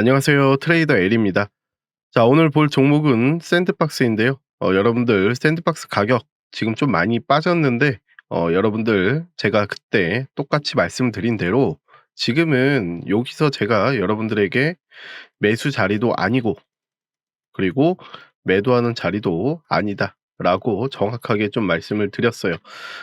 안녕하세요. 트레이더 L입니다. 자, 오늘 볼 종목은 샌드박스인데요. 어, 여러분들 샌드박스 가격 지금 좀 많이 빠졌는데 어, 여러분들 제가 그때 똑같이 말씀드린 대로 지금은 여기서 제가 여러분들에게 매수 자리도 아니고 그리고 매도하는 자리도 아니다. 라고 정확하게 좀 말씀을 드렸어요.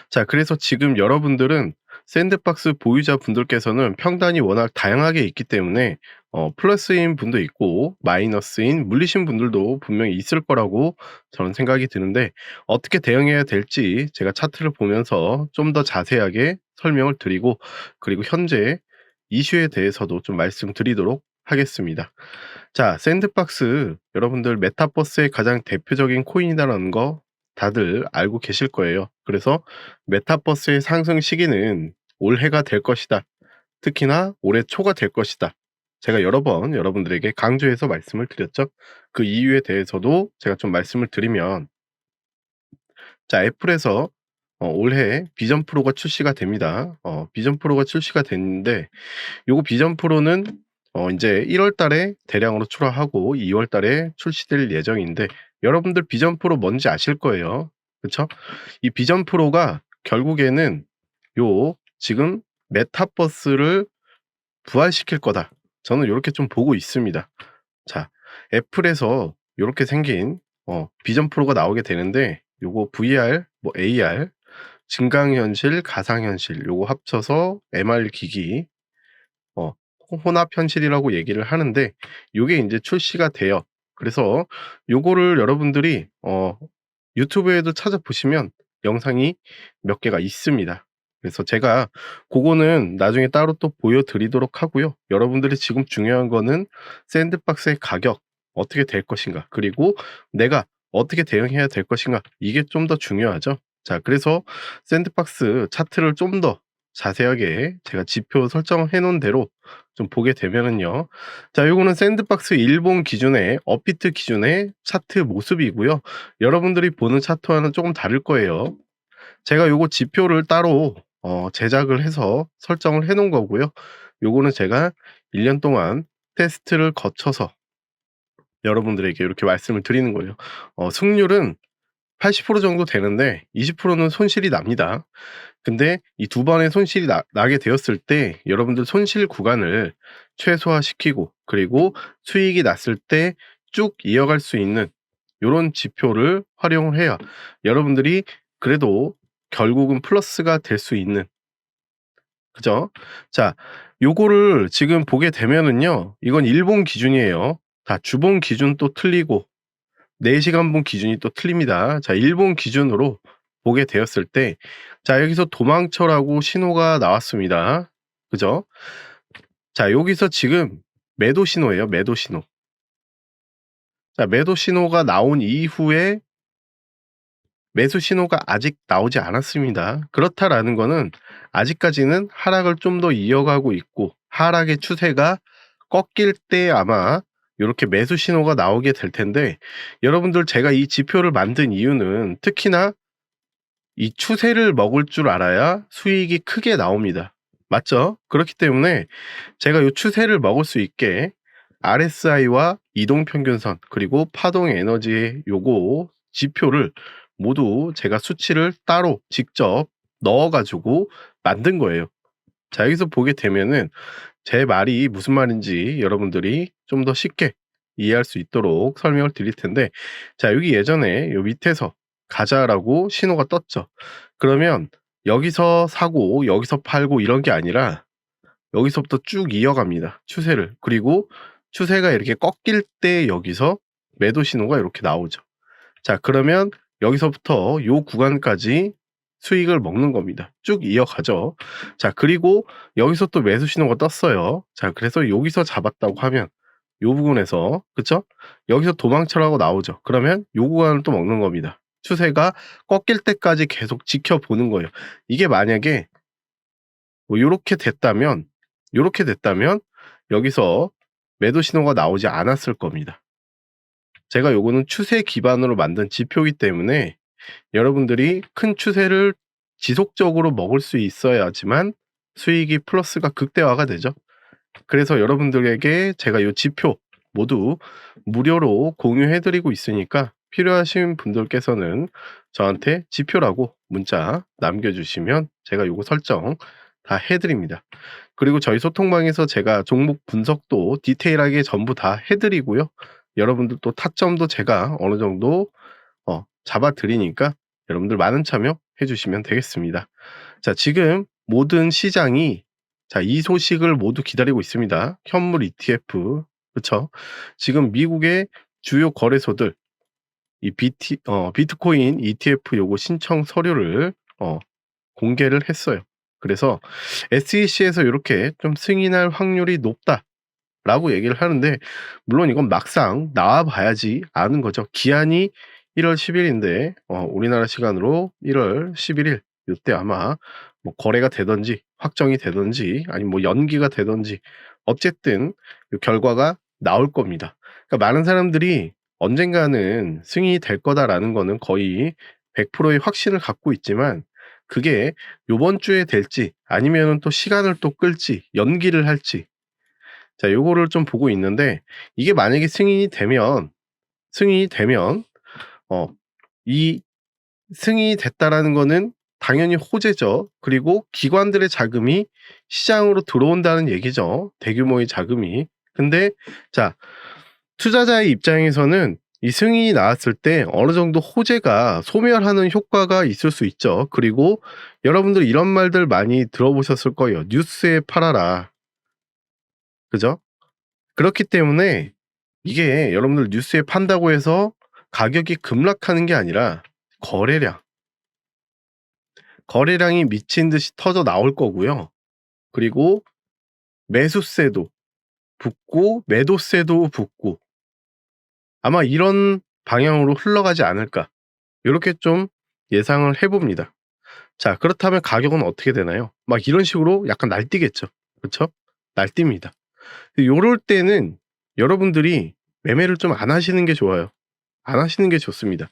자, 그래서 지금 여러분들은 샌드박스 보유자 분들께서는 평단이 워낙 다양하게 있기 때문에 어, 플러스인 분도 있고 마이너스인 물리신 분들도 분명히 있을 거라고 저는 생각이 드는데 어떻게 대응해야 될지 제가 차트를 보면서 좀 더 자세하게 설명을 드리고 그리고 현재 이슈에 대해서도 좀 말씀드리도록 하겠습니다. 자, 샌드박스 여러분들 메타버스의 가장 대표적인 코인이라는 거 다들 알고 계실 거예요. 그래서 메타버스의 상승 시기는 올해가 될 것이다. 특히나 올해 초가 될 것이다. 제가 여러 번 여러분들에게 강조해서 말씀을 드렸죠. 그 이유에 대해서도 제가 좀 말씀을 드리면 자, 애플에서 어, 올해 비전 프로가 출시가 됩니다. 어, 비전 프로가 출시가 됐는데 요거 비전 프로는 어, 이제 1월 달에 대량으로 출하하고 2월 달에 출시될 예정인데 여러분들 비전 프로 뭔지 아실 거예요. 그쵸? 이 비전 프로가 결국에는 요 지금 메타버스를 부활시킬 거다. 저는 이렇게 좀 보고 있습니다. 자, 애플에서 이렇게 생긴 어, 비전 프로가 나오게 되는데 요거 VR, 뭐 AR, 증강현실, 가상현실 요거 합쳐서 MR 기기 어, 혼합 현실이라고 얘기를 하는데 요게 이제 출시가 돼요. 그래서 요거를 여러분들이 어, 유튜브에도 찾아보시면 영상이 몇 개가 있습니다. 그래서 제가 그거는 나중에 따로 또 보여드리도록 하고요. 여러분들이 지금 중요한 거는 샌드박스의 가격 어떻게 될 것인가 그리고 내가 어떻게 대응해야 될 것인가 이게 좀 더 중요하죠. 자 그래서 샌드박스 차트를 좀 더 자세하게 제가 지표 설정해 놓은 대로 좀 보게 되면은요. 자 요거는 샌드박스 일본 기준의 업비트 기준의 차트 모습이고요. 여러분들이 보는 차트와는 조금 다를 거예요. 제가 요거 지표를 따로 어, 제작을 해서 설정을 해 놓은 거고요. 요거는 제가 1년 동안 테스트를 거쳐서 여러분들에게 이렇게 말씀을 드리는 거예요. 어, 승률은 80% 정도 되는데 20%는 손실이 납니다. 근데 이 두 번의 손실이 나, 나게 되었을 때 여러분들 손실 구간을 최소화시키고 그리고 수익이 났을 때 쭉 이어갈 수 있는 이런 지표를 활용을 해야 여러분들이 그래도 결국은 플러스가 될 수 있는 그죠? 자, 요거를 지금 보게 되면은요. 이건 일본 기준이에요. 다 주본 기준 또 틀리고 4시간분 기준이 또 틀립니다. 자, 일본 기준으로 보게 되었을 때 자, 여기서 도망쳐라고 신호가 나왔습니다. 그죠? 자, 여기서 지금 매도 신호예요. 매도 신호. 자, 매도 신호가 나온 이후에 매수 신호가 아직 나오지 않았습니다. 그렇다라는 거는 아직까지는 하락을 좀 더 이어가고 있고 하락의 추세가 꺾일 때 아마 이렇게 매수 신호가 나오게 될 텐데 여러분들 제가 이 지표를 만든 이유는 특히나 이 추세를 먹을 줄 알아야 수익이 크게 나옵니다. 맞죠? 그렇기 때문에 제가 이 추세를 먹을 수 있게 RSI와 이동평균선 그리고 파동 에너지의 요거 지표를 모두 제가 수치를 따로 직접 넣어 가지고 만든 거예요. 자 여기서 보게 되면은 제 말이 무슨 말인지 여러분들이 좀 더 쉽게 이해할 수 있도록 설명을 드릴 텐데 자 여기 예전에 요 밑에서 가자라고 신호가 떴죠. 그러면 여기서 사고 여기서 팔고 이런 게 아니라 여기서부터 쭉 이어갑니다. 추세를. 그리고 추세가 이렇게 꺾일 때 여기서 매도 신호가 이렇게 나오죠. 자 그러면 여기서부터 요 구간까지 수익을 먹는 겁니다. 쭉 이어가죠. 자, 그리고 여기서 또 매수 신호가 떴어요. 자, 그래서 여기서 잡았다고 하면 요 부분에서 그쵸? 여기서 도망쳐라고 나오죠. 그러면 요 구간을 또 먹는 겁니다. 추세가 꺾일 때까지 계속 지켜보는 거예요. 이게 만약에 뭐 요렇게 됐다면 요렇게 됐다면 여기서 매도 신호가 나오지 않았을 겁니다. 제가 요거는 추세 기반으로 만든 지표이기 때문에 여러분들이 큰 추세를 지속적으로 먹을 수 있어야지만 수익이 플러스가 극대화가 되죠. 그래서 여러분들에게 제가 요 지표 모두 무료로 공유해 드리고 있으니까 필요하신 분들께서는 저한테 지표라고 문자 남겨 주시면 제가 요거 설정 다 해 드립니다. 그리고 저희 소통방에서 제가 종목 분석도 디테일하게 전부 다 해 드리고요. 여러분들 또 타점도 제가 어느 정도 어 잡아 드리니까 여러분들 많은 참여 해 주시면 되겠습니다. 자 지금 모든 시장이 자 이 소식을 모두 기다리고 있습니다. 현물 ETF 그쵸? 지금 미국의 주요 거래소들 이 BT 어 비트코인 ETF 요거 신청 서류를 어 공개를 했어요. 그래서 SEC에서 요렇게 좀 승인할 확률이 높다 라고 얘기를 하는데 물론 이건 막상 나와 봐야지 아는 거죠. 기한이 1월 10 일인데 어 우리나라 시간으로 1월 11일 요때 아마 뭐 거래가 되든지 확정이 되든지 아니면 뭐 연기가 되든지 어쨌든 요 결과가 나올 겁니다. 그러니까 많은 사람들이 '언젠가는 승인이 될 거다.'라는 거는 거의 100%의 확신을 갖고 있지만 그게 요번 주에 될지 아니면은 또 시간을 또 끌지 연기를 할지 자 요거를 좀 보고 있는데 이게 만약에 승인이 되면 승인이 되면 어 이 승인이 됐다라는 거는 당연히 호재죠. 그리고 기관들의 자금이 시장으로 들어온다는 얘기죠, 대규모의 자금이. 근데 자 투자자의 입장에서는 이 승인이 나왔을 때 어느 정도 호재가 소멸하는 효과가 있을 수 있죠. 그리고 여러분들 이런 말들 많이 들어보셨을 거예요. "뉴스에 팔아라." 그죠? 그렇기 때문에 이게 여러분들 뉴스에 판다고 해서 가격이 급락하는 게 아니라 거래량 거래량이 미친 듯이 터져 나올 거고요. 그리고 매수세도 붙고 매도세도 붙고 아마 이런 방향으로 흘러가지 않을까 요렇게 좀 예상을 해 봅니다. 자 그렇다면 가격은 어떻게 되나요? 막 이런 식으로 약간 날뛰겠죠. 그쵸? 날뜁니다. 요럴 때는 여러분들이 매매를 좀 안 하시는 게 좋아요. 안 하시는 게 좋습니다.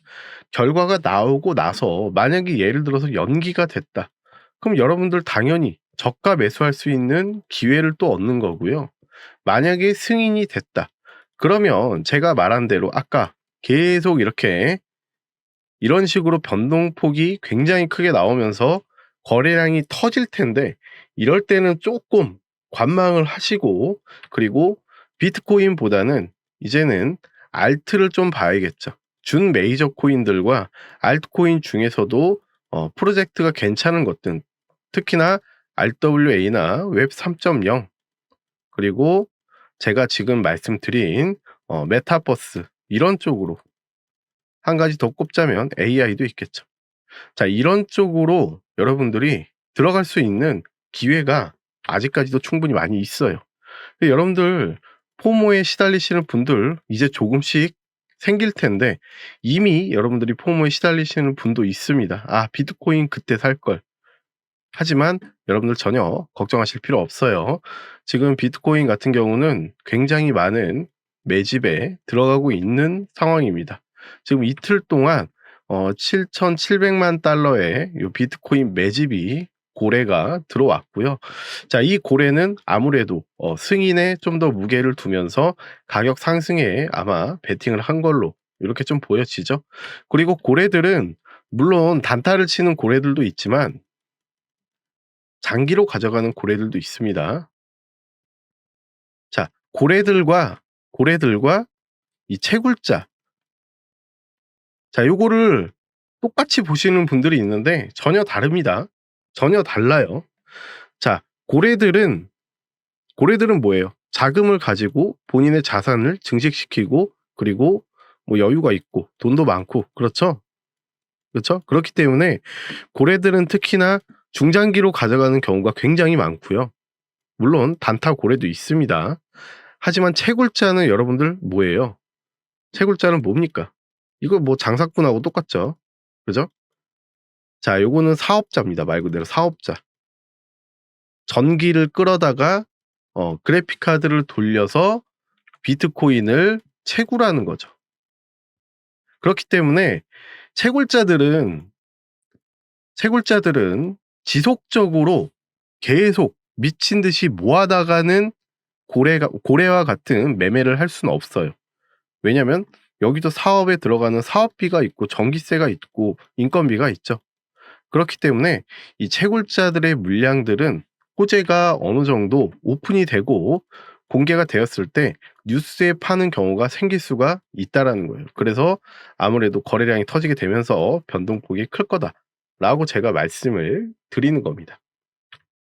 결과가 나오고 나서 만약에 예를 들어서 연기가 됐다. 그럼 여러분들 당연히 저가 매수할 수 있는 기회를 또 얻는 거고요. 만약에 승인이 됐다. 그러면 제가 말한 대로 아까 계속 이렇게 이런 식으로 변동폭이 굉장히 크게 나오면서 거래량이 터질 텐데 이럴 때는 쪼끔 관망을 하시고 그리고 비트코인보다는 이제는 알트를 좀 봐야겠죠. 준 메이저 코인들과 알트코인 중에서도 어 프로젝트가 괜찮은 것들 특히나 RWA나 웹 3.0 그리고 제가 지금 말씀드린 어 메타버스 이런 쪽으로 한 가지 더 꼽자면 AI도 있겠죠. 자 이런 쪽으로 여러분들이 들어갈 수 있는 기회가 아직까지도 충분히 많이 있어요. 여러분들 포모에 시달리시는 분들 이제 조금씩 생길 텐데 이미 여러분들이 포모에 시달리시는 분도 있습니다. '아 비트코인 그때 살 걸.' 하지만 여러분들 전혀 걱정하실 필요 없어요. 지금 비트코인 같은 경우는 굉장히 많은 매집에 들어가고 있는 상황입니다. 지금 이틀 동안 어 7,700만 달러의 요 비트코인 매집이 고래가 들어왔고요. 자 이 고래는 아무래도 어 승인에 좀 더 무게를 두면서 가격 상승에 아마 베팅을 한 걸로 요렇게 좀 보여지죠. 그리고 고래들은 물론 단타를 치는 고래들도 있지만 장기로 가져가는 고래들도 있습니다. 자 고래들과 고래들과 이 채굴자 자 요거를 똑같이 보시는 분들이 있는데 전혀 다릅니다. 전혀 달라요. 자 고래들은 고래들은 뭐예요? 자금을 가지고 본인의 자산을 증식시키고 그리고 뭐 여유가 있고 돈도 많고 그렇죠? 그렇죠? 그렇기 때문에 고래들은 특히나 중장기로 가져가는 경우가 굉장히 많고요. 물론 단타 고래도 있습니다. 하지만 채굴자는 여러분들 뭐예요? 채굴자는 뭡니까? 이거 뭐 장사꾼하고 똑같죠. 그죠? 자 요거는 사업자입니다. 말 그대로 사업자. 전기를 끌어다가 어 그래픽 카드를 돌려서 비트코인을 채굴하는 거죠. 그렇기 때문에 채굴자들은 채굴자들은 지속적으로 계속 미친 듯이 모아다가는 고래가 고래와 같은 매매를 할 수는 없어요. 왜냐면 여기도 사업에 들어가는 사업비가 있고 전기세가 있고 인건비가 있죠. 그렇기 때문에 이 채굴자들의 물량들은 호재가 어느 정도 오픈이 되고 공개가 되었을 때 뉴스에 파는 경우가 생길 수가 있다라는 거예요. 그래서 아무래도 거래량이 터지게 되면서 변동폭이 클 거다라고 제가 말씀을 드리는 겁니다.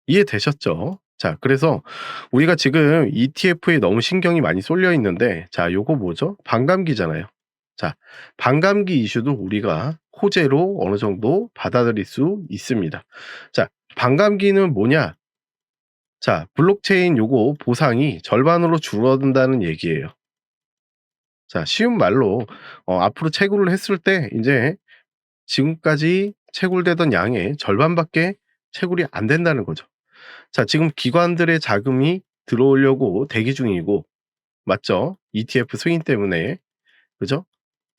이해되셨죠? 자, 그래서 우리가 지금 ETF에 너무 신경이 많이 쏠려 있는데 자, 요거 뭐죠? 반감기잖아요. 자, 반감기 이슈도 우리가 호재로 어느 정도 받아들일 수 있습니다. 자, 반감기는 뭐냐? 자, 블록체인 요거 보상이 절반으로 줄어든다는 얘기예요. 자, 쉬운 말로 어, 앞으로 채굴을 했을 때 이제 지금까지 채굴되던 양의 절반밖에 채굴이 안 된다는 거죠. 자, 지금 기관들의 자금이 들어오려고 대기 중이고 맞죠? ETF 승인 때문에 그죠?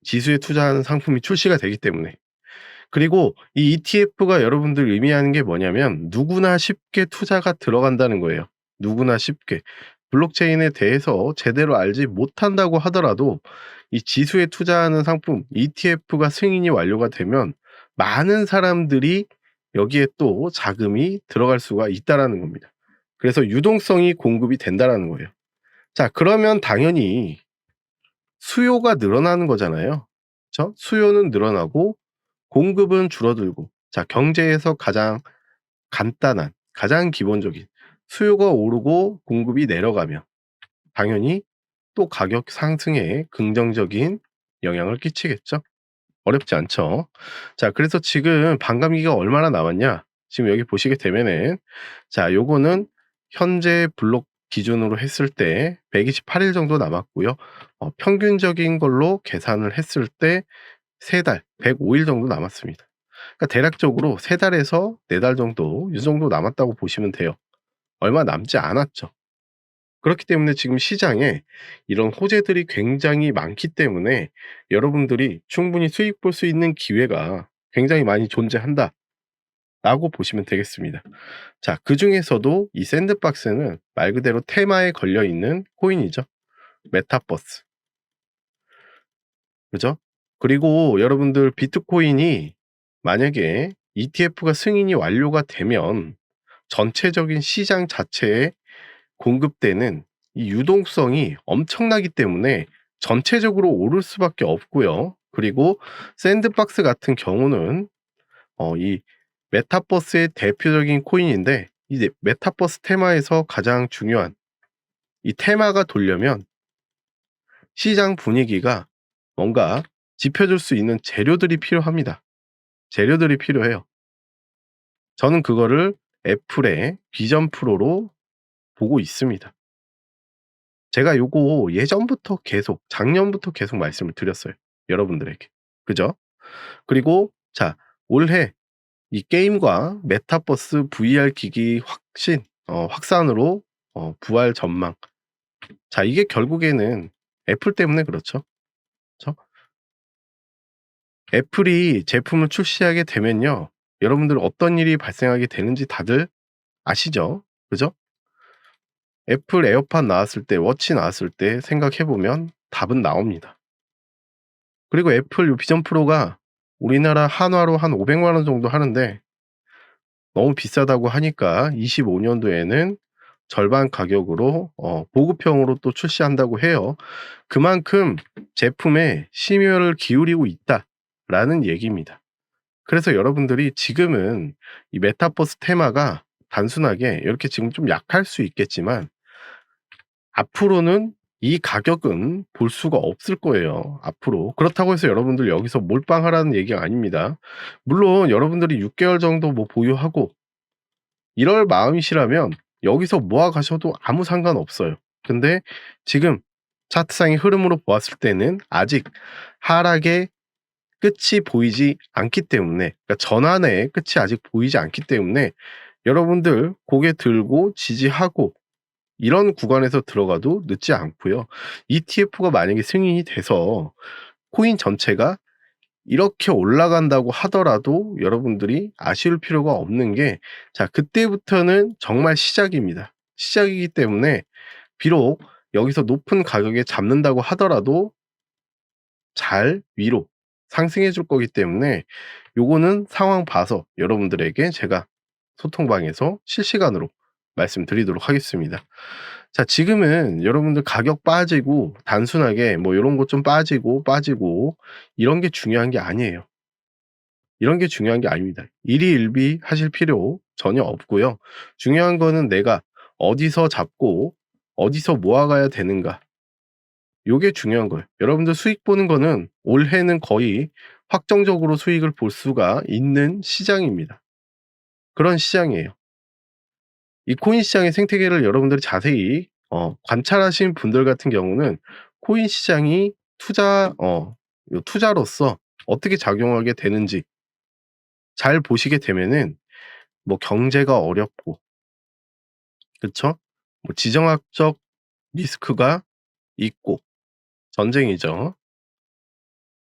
지수에 투자하는 상품이 출시가 되기 때문에 그리고 이 ETF가 여러분들 의미하는 게 뭐냐면 누구나 쉽게 투자가 들어간다는 거예요. 누구나 쉽게. 블록체인에 대해서 제대로 알지 못한다고 하더라도 이 지수에 투자하는 상품 ETF가 승인이 완료가 되면 많은 사람들이 여기에 또 자금이 들어갈 수가 있다라는 겁니다. 그래서 유동성이 공급이 된다라는 거예요. 자, 그러면 당연히 수요가 늘어나는 거잖아요. 그렇죠? 수요는 늘어나고 공급은 줄어들고 자, 경제에서 가장 간단한 가장 기본적인 수요가 오르고 공급이 내려가면 당연히 또 가격 상승에 긍정적인 영향을 끼치겠죠. 어렵지 않죠. 자, 그래서 지금 반감기가 얼마나 남았냐? 지금 여기 보시게 되면은 자, 요거는 현재 블록 기준으로 했을 때 128일 정도 남았고요. 어, 평균적인 걸로 계산을 했을 때 3달, 105일 정도 남았습니다. 그러니까 대략적으로 3달에서 4달 정도 이 정도 남았다고 보시면 돼요. 얼마 남지 않았죠. 그렇기 때문에 지금 시장에 이런 호재들이 굉장히 많기 때문에 여러분들이 충분히 수익 볼 수 있는 기회가 굉장히 많이 존재한다. 라고 보시면 되겠습니다. 자, 그 중에서도 이 샌드박스는 말 그대로 테마에 걸려 있는 코인이죠. 메타버스. 그죠? 그리고 여러분들 비트코인이 만약에 ETF가 승인이 완료가 되면 전체적인 시장 자체에 공급되는 이 유동성이 엄청나기 때문에 전체적으로 오를 수밖에 없고요. 그리고 샌드박스 같은 경우는 어, 이 메타버스의 대표적인 코인인데 이 메타버스 테마에서 가장 중요한 이 테마가 돌려면 시장 분위기가 뭔가 짚혀줄 수 있는 재료들이 필요합니다. 재료들이 필요해요. 저는 그거를 애플의 비전 프로로 보고 있습니다. 제가 요거 예전부터 계속 작년부터 계속 말씀을 드렸어요. 여러분들에게. 그죠? 그리고 자, 올해 이 게임과 메타버스 VR 기기 확신 어, 확산으로 어, 부활 전망. 자, 이게 결국에는 애플 때문에 그렇죠. 그렇죠? 애플이 제품을 출시하게 되면요. 여러분들 어떤 일이 발생하게 되는지 다들 아시죠? 그죠? 애플 에어팟 나왔을 때, 워치 나왔을 때 생각해 보면 답은 나옵니다. 그리고 애플 요 비전 프로가 우리나라 한화로 한 500만 원 정도 하는데 너무 비싸다고 하니까 25년도에는 절반 가격으로 어, 보급형으로 또 출시한다고 해요. 그만큼 제품에 심혈을 기울이고 있다라는 얘기입니다. 그래서 여러분들이 지금은 이 메타버스 테마가 단순하게 이렇게 지금 좀 약할 수 있겠지만 앞으로는 이 가격은 볼 수가 없을 거예요. 앞으로. 그렇다고 해서 여러분들 여기서 몰빵하라는 얘기가 아닙니다. 물론 여러분들이 6개월 정도 뭐 보유하고 이럴 마음이시라면 여기서 모아 가셔도 아무 상관 없어요. 근데 지금 차트상의 흐름으로 보았을 때는 아직 하락의 끝이 보이지 않기 때문에 그러니까 전환의 끝이 아직 보이지 않기 때문에 여러분들 고개 들고 지지하고 이런 구간에서 들어가도 늦지 않고요. ETF가 만약에 승인이 돼서 코인 전체가 이렇게 올라간다고 하더라도 여러분들이 아쉬울 필요가 없는 게 자, 그때부터는 정말 시작입니다. 시작이기 때문에 비록 여기서 높은 가격에 잡는다고 하더라도 잘 위로 상승해 줄 거기 때문에 요거는 상황 봐서 여러분들에게 제가 소통방에서 실시간으로 말씀드리도록 하겠습니다. 자 지금은 여러분들 가격 빠지고 단순하게 뭐 요런 것 좀 빠지고, 빠지고 이런 게 중요한 게 아니에요. 이런 게 중요한 게 아닙니다. 일희일비 하실 필요 전혀 없고요. 중요한 거는 내가 어디서 잡고 어디서 모아가야 되는가. 요게 중요한 거예요. 여러분들 수익 보는 거는 올해는 거의 확정적으로 수익을 볼 수가 있는 시장입니다. 그런 시장이에요. 이 코인 시장의 생태계를 여러분들이 자세히 어 관찰하신 분들 같은 경우는 코인 시장이 투자 어요 투자로서 어떻게 작용하게 되는지 잘 보시게 되면은 뭐 경제가 어렵고 그쵸? 뭐 지정학적 리스크가 있고 전쟁이죠.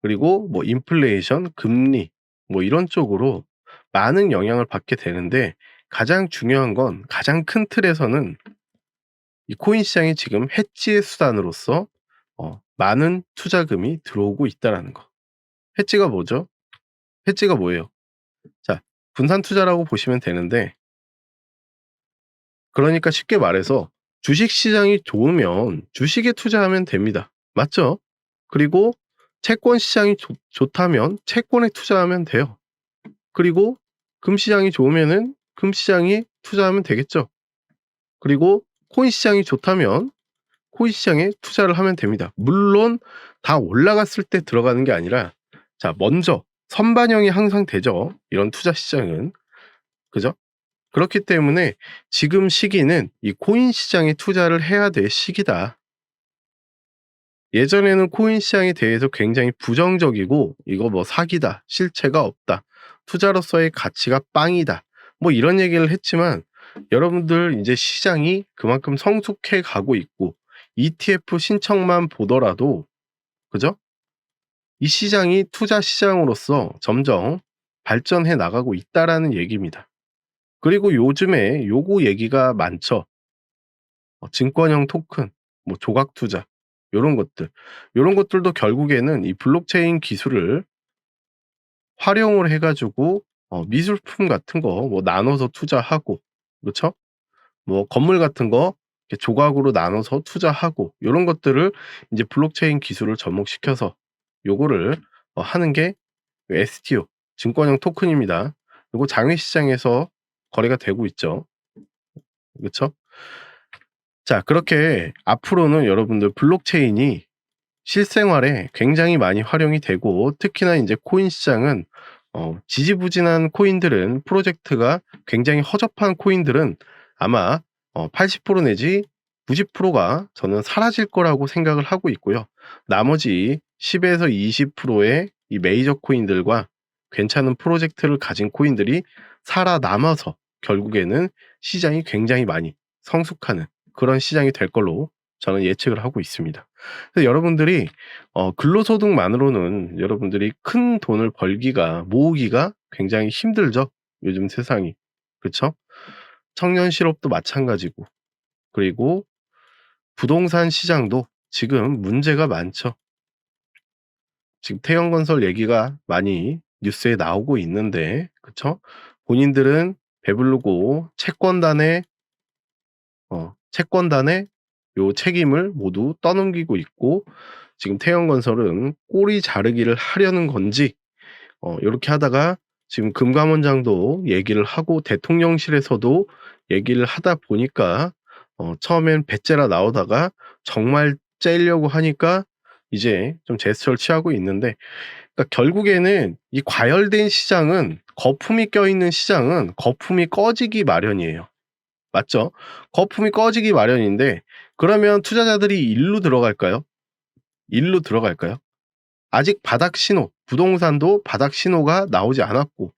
그리고 뭐 인플레이션, 금리 뭐 이런 쪽으로 많은 영향을 받게 되는데 가장 중요한 건 가장 큰 틀에서는 이 코인 시장이 지금 해지의 수단으로서 어 많은 투자금이 들어오고 있다라는 거. 해지가 뭐죠? 해지가 뭐예요? 자 분산 투자라고 보시면 되는데 그러니까 쉽게 말해서 주식 시장이 좋으면 주식에 투자하면 됩니다. 맞죠? 그리고 채권 시장이 좋 좋다면 채권에 투자하면 돼요. 그리고 금 시장이 좋으면은 금 시장에 투자하면 되겠죠. 그리고 코인 시장이 좋다면 코인 시장에 투자를 하면 됩니다. 물론 다 올라갔을 때 들어가는 게 아니라 자 먼저 선반영이 항상 되죠. 이런 투자 시장은. 그죠? 그렇기 때문에 지금 시기는 이 코인 시장에 투자를 해야 될 시기다. 예전에는 코인 시장에 대해서 굉장히 부정적이고 이거 뭐 사기다. 실체가 없다. 투자로서의 가치가 빵이다. 뭐 이런 얘기를 했지만 여러분들 이제 시장이 그만큼 성숙해 가고 있고 ETF 신청만 보더라도 그죠? 이 시장이 투자 시장으로서 점점 발전해 나가고 있다라는 얘기입니다. 그리고 요즘에 요거 얘기가 많죠. 어 증권형 토큰, 뭐 조각 투자 요런 것들. 요런 것들도 결국에는 이 블록체인 기술을 활용을 해 가지고 어 미술품 같은 거 뭐 나눠서 투자하고 그쵸? 뭐 건물 같은 거 조각으로 나눠서 투자하고 요런 것들을 인제 블록체인 기술을 접목시켜서 요거를 어 하는 게 STO 증권형 토큰입니다. 요거 장외 시장에서 거래가 되고 있죠. 그쵸? 자 그렇게 앞으로는 여러분들 블록체인이 실생활에 굉장히 많이 활용이 되고 특히나 인제 코인 시장은 어 지지부진한 코인들은 프로젝트가 굉장히 허접한 코인들은 아마 어 80% 내지 90%가 저는 사라질 거라고 생각을 하고 있고요. 나머지 10 에서 20%의 이 메이저 코인들과 괜찮은 프로젝트를 가진 코인들이 살아남아서 결국에는 시장이 굉장히 많이 성숙하는 그런 시장이 될 걸로 저는 예측을 하고 있습니다. 그래서 여러분들이 어 근로소득만으로는 여러분들이 큰 돈을 벌기가 모으기가 굉장히 힘들죠, 요즘 세상이. 그쵸? 청년 실업도 마찬가지고 그리고 부동산 시장도 지금 문제가 많죠. 지금 태형건설 얘기가 많이 뉴스에 나오고 있는데 그쵸? 본인들은 배부르고 채권단에 어 채권단에 요 책임을 모두 떠넘기고 있고 지금 태형건설은 꼬리 자르기를 하려는 건지 어 요렇게 하다가 지금 금감원장도 얘기를 하고 대통령실에서도 얘기를 하다 보니까 어 처음엔 배째라 나오다가 정말 째려고 하니까 이제 좀 제스처를 취하고 있는데 그러니까 결국에는 이 과열된 시장은 거품이 껴있는 시장은 거품이 꺼지기 마련이에요. 맞죠? 거품이 꺼지기 마련인데 그러면 투자자들이 일로 들어갈까요? 일로 들어갈까요? 아직 바닥 신호, 부동산도 바닥 신호가 나오지 않았고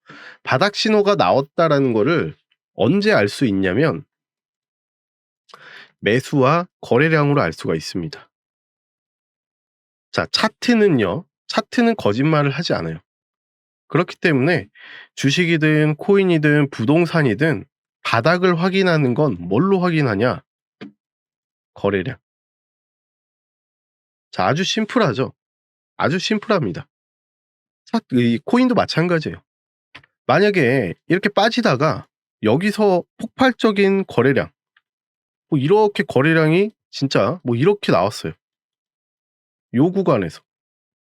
바닥 신호가 나왔다라는 거를 언제 알 수 있냐면 매수와 거래량으로 알 수가 있습니다. 자 차트는요. 차트는 거짓말을 하지 않아요. 그렇기 때문에 주식이든 코인이든 부동산이든 바닥을 확인하는 건 뭘로 확인하냐? 거래량. 자, 아주 심플하죠. 아주 심플합니다. 차이 코인도 마찬가지예요. 만약에 이렇게 빠지다가 여기서 폭발적인 거래량 뭐 이렇게 거래량이 진짜 뭐 이렇게 나왔어요. 요 구간에서.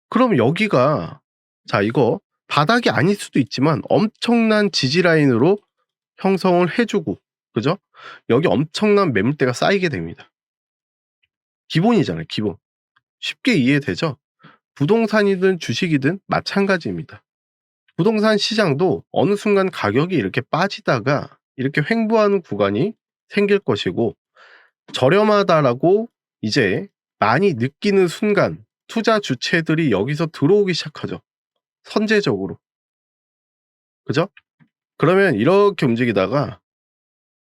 그럼 여기가 자 이거 바닥이 아닐 수도 있지만 엄청난 지지 라인으로 형성을 해 주고 그죠? 여기 엄청난 매물대가 쌓이게 됩니다. 기본이잖아요, 기본. 쉽게 이해되죠? 부동산이든 주식이든 마찬가지입니다. 부동산 시장도 어느 순간 가격이 이렇게 빠지다가 이렇게 횡보하는 구간이 생길 것이고 저렴하다라고 이제 많이 느끼는 순간 투자 주체들이 여기서 들어오기 시작하죠. 선제적으로. 그죠? 그러면 이렇게 움직이다가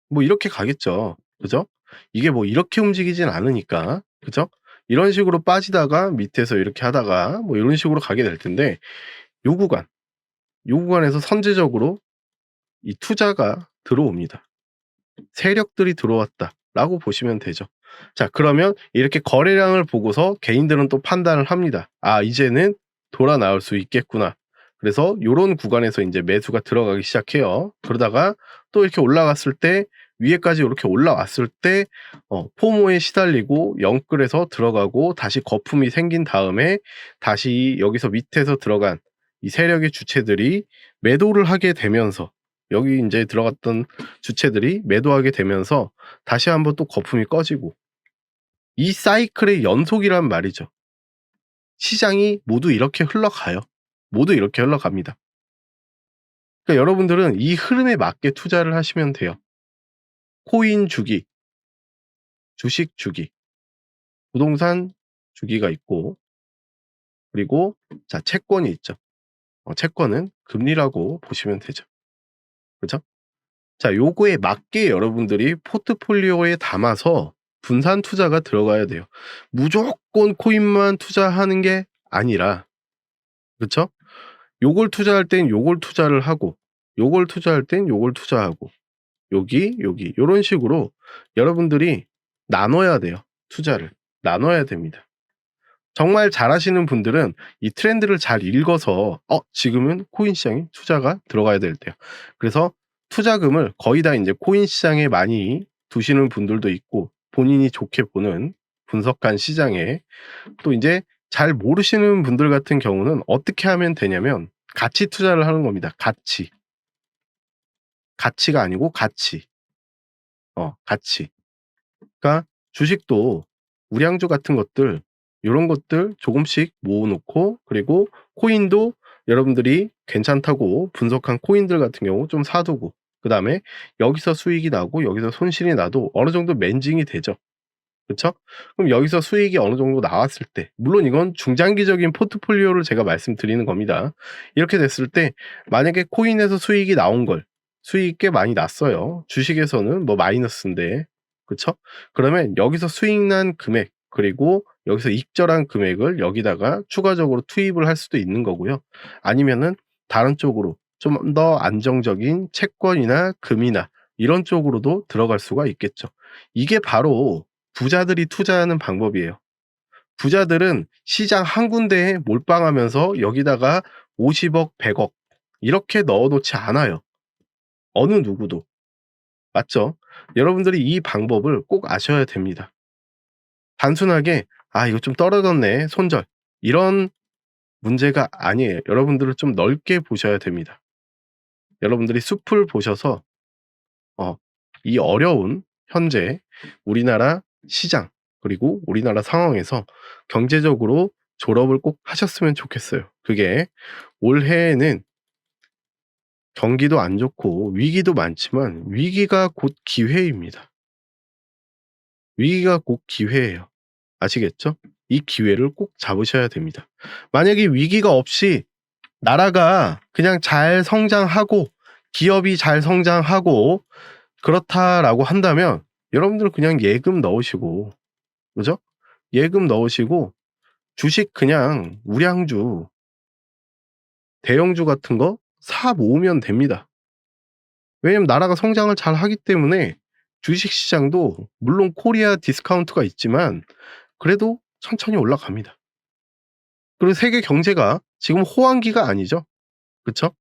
뭐 이렇게 가겠죠. 그죠? 이게 뭐 이렇게 움직이진 않으니까. 그죠? 이런 식으로 빠지다가 밑에서 이렇게 하다가 뭐 이런 식으로 가게 될 텐데 요 구간 요 구간에서 선제적으로 이 투자가 들어옵니다. 세력들이 들어왔다 라고 보시면 되죠. 자, 그러면 이렇게 거래량을 보고서 개인들은 또 판단을 합니다. 아, 이제는 돌아 나올 수 있겠구나. 그래서 요런 구간에서 이제 매수가 들어가기 시작해요. 그러다가 또 이렇게 올라갔을 때 위에까지 이렇게 올라왔을 때 어, 포모에 시달리고 영끌에서 들어가고 다시 거품이 생긴 다음에 다시 여기서 밑에서 들어간 이 세력의 주체들이 매도를 하게 되면서 여기 이제 들어갔던 주체들이 매도하게 되면서 다시 한번 또 거품이 꺼지고 이 사이클의 연속이란 말이죠. 시장이 모두 이렇게 흘러가요. 모두 이렇게 흘러갑니다. 그러니까 여러분들은 이 흐름에 맞게 투자를 하시면 돼요. 코인 주기, 주식 주기, 부동산 주기가 있고, 그리고 자 채권이 있죠. 어, 채권은 금리라고 보시면 되죠. 그죠? 자, 요거에 맞게 여러분들이 포트폴리오에 담아서 분산 투자가 들어가야 돼요. 무조건 코인만 투자하는 게 아니라, 그쵸? 요걸 투자할 땐 요걸 투자를 하고, 요걸 투자할 땐 요걸 투자하고, 여기, 여기, 요런 식으로 여러분들이 나눠야 돼요. 투자를. 나눠야 됩니다. 정말 잘하시는 분들은 이 트렌드를 잘 읽어서 어 지금은 코인 시장에 투자가 들어가야 될 때요. 그래서 투자금을 거의 다 이제 코인 시장에 많이 두시는 분들도 있고 본인이 좋게 보는 분석한 시장에 또 이제 잘 모르시는 분들 같은 경우는 어떻게 하면 되냐면 가치 투자를 하는 겁니다. 가치. 가치가 아니고 가치. 어, 가치. 그러니까 주식도 우량주 같은 것들 이런 것들 조금씩 모아 놓고 그리고 코인도 여러분들이 괜찮다고 분석한 코인들 같은 경우 좀 사두고 그 다음에 여기서 수익이 나고 여기서 손실이 나도 어느 정도 맨징이 되죠. 그쵸? 그럼 여기서 수익이 어느 정도 나왔을 때 물론 이건 중장기적인 포트폴리오를 제가 말씀드리는 겁니다. 이렇게 됐을 때 만약에 코인에서 수익이 나온 걸 수익이 꽤 많이 났어요. 주식에서는 뭐 마이너스인데 그쵸? 그러면 여기서 수익 난 금액 그리고 여기서 익절한 금액을 여기다가 추가적으로 투입을 할 수도 있는 거고요. 아니면은 다른 쪽으로 좀 더 안정적인 채권이나 금이나 이런 쪽으로도 들어갈 수가 있겠죠. 이게 바로 부자들이 투자하는 방법이에요. 부자들은 시장 한 군데에 몰빵하면서 여기다가 50억, 100억 이렇게 넣어 놓지 않아요. 어느 누구도. 맞죠? 여러분들이 이 방법을 꼭 아셔야 됩니다. 단순하게 '아 이거 좀 떨어졌네. 손절.' 이런 문제가 아니에요. 여러분들은 좀 넓게 보셔야 됩니다. 여러분들이 숲을 보셔서 어 이 어려운 현재 우리나라 시장 그리고 우리나라 상황에서 경제적으로 졸업을 꼭 하셨으면 좋겠어요. 그게 올해에는 경기도 안 좋고 위기도 많지만 위기가 곧 기회입니다. 위기가 곧 기회예요. 아시겠죠? 이 기회를 꼭 잡으셔야 됩니다. 만약에 위기가 없이 나라가 그냥 잘 성장하고 기업이 잘 성장하고 그렇다라고 한다면 여러분들 그냥 예금 넣으시고 그죠? 예금 넣으시고 주식 그냥 우량주 대형주 같은 거 사 모으면 됩니다. 왜냐면 나라가 성장을 잘 하기 때문에 주식 시장도 물론 코리아 디스카운트가 있지만 그래도 천천히 올라갑니다. 그리고 세계 경제가 지금 호황기가 아니죠. 그쵸?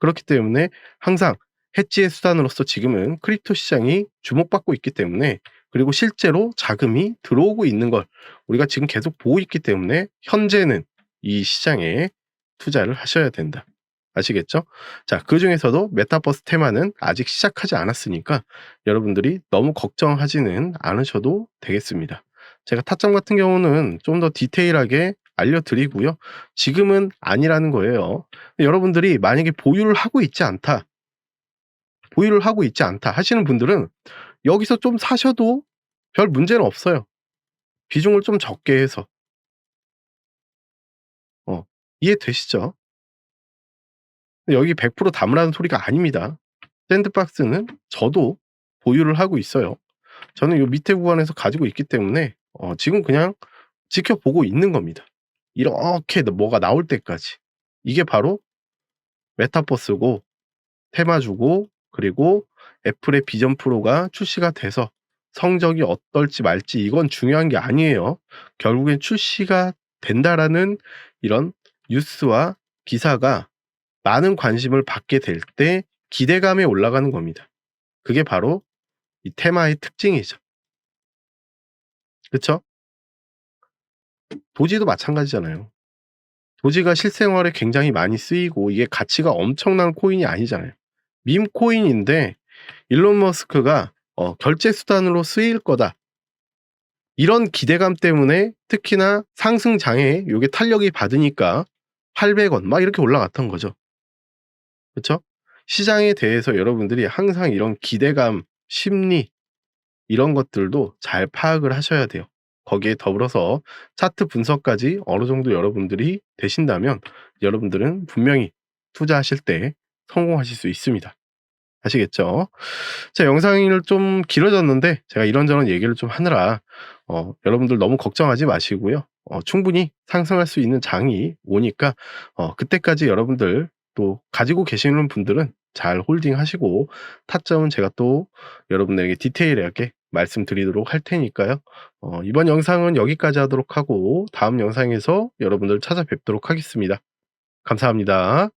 그렇기 때문에 항상 해지의 수단으로서 지금은 크립토 시장이 주목받고 있기 때문에 그리고 실제로 자금이 들어오고 있는 걸 우리가 지금 계속 보고 있기 때문에 현재는 이 시장에 투자를 하셔야 된다. 아시겠죠? 자, 그 중에서도 메타버스 테마는 아직 시작하지 않았으니까 여러분들이 너무 걱정하지는 않으셔도 되겠습니다. 제가 타점 같은 경우는 좀 더 디테일하게 알려드리고요. 지금은 아니라는 거예요. 여러분들이 만약에 보유를 하고 있지 않다. 보유를 하고 있지 않다 하시는 분들은 여기서 좀 사셔도 별 문제는 없어요. 비중을 좀 적게 해서. 어, 이해되시죠? 여기 100% 담으라는 소리가 아닙니다. 샌드박스는 저도 보유를 하고 있어요. 저는 요 밑에 구간에서 가지고 있기 때문에 어, 지금 그냥 지켜보고 있는 겁니다. 이렇게 뭐가 나올 때까지. 이게 바로 메타버스고 테마주고 그리고 애플의 비전 프로가 출시가 돼서 성적이 어떨지 말지 이건 중요한 게 아니에요. 결국엔 출시가 된다라는 이런 뉴스와 기사가 많은 관심을 받게 될 때 기대감에 올라가는 겁니다. 그게 바로 이 테마의 특징이죠. 그쵸? 도지도 마찬가지잖아요. 도지가 실생활에 굉장히 많이 쓰이고 이게 가치가 엄청난 코인이 아니잖아요. 밈 코인인데 일론 머스크가 어, 결제 수단으로 쓰일 거다. 이런 기대감 때문에 특히나 상승 장에 요게 탄력이 받으니까 800원 막 이렇게 올라갔던 거죠. 그렇죠? 시장에 대해서 여러분들이 항상 이런 기대감, 심리 이런 것들도 잘 파악을 하셔야 돼요. 거기에 더불어서 차트 분석까지 어느 정도 여러분들이 되신다면 여러분들은 분명히 투자하실 때 성공하실 수 있습니다. 아시겠죠? 자, 영상이 좀 길어졌는데 제가 이런저런 얘기를 좀 하느라 어, 여러분들 너무 걱정하지 마시고요. 어, 충분히 상승할 수 있는 장이 오니까 어, 그때까지 여러분들 또 가지고 계시는 분들은 잘 홀딩하시고 타점은 제가 또 여러분들에게 디테일하게 말씀드리도록 할 테니까요. 어, 이번 영상은 여기까지 하도록 하고 다음 영상에서 여러분들 찾아뵙도록 하겠습니다. 감사합니다.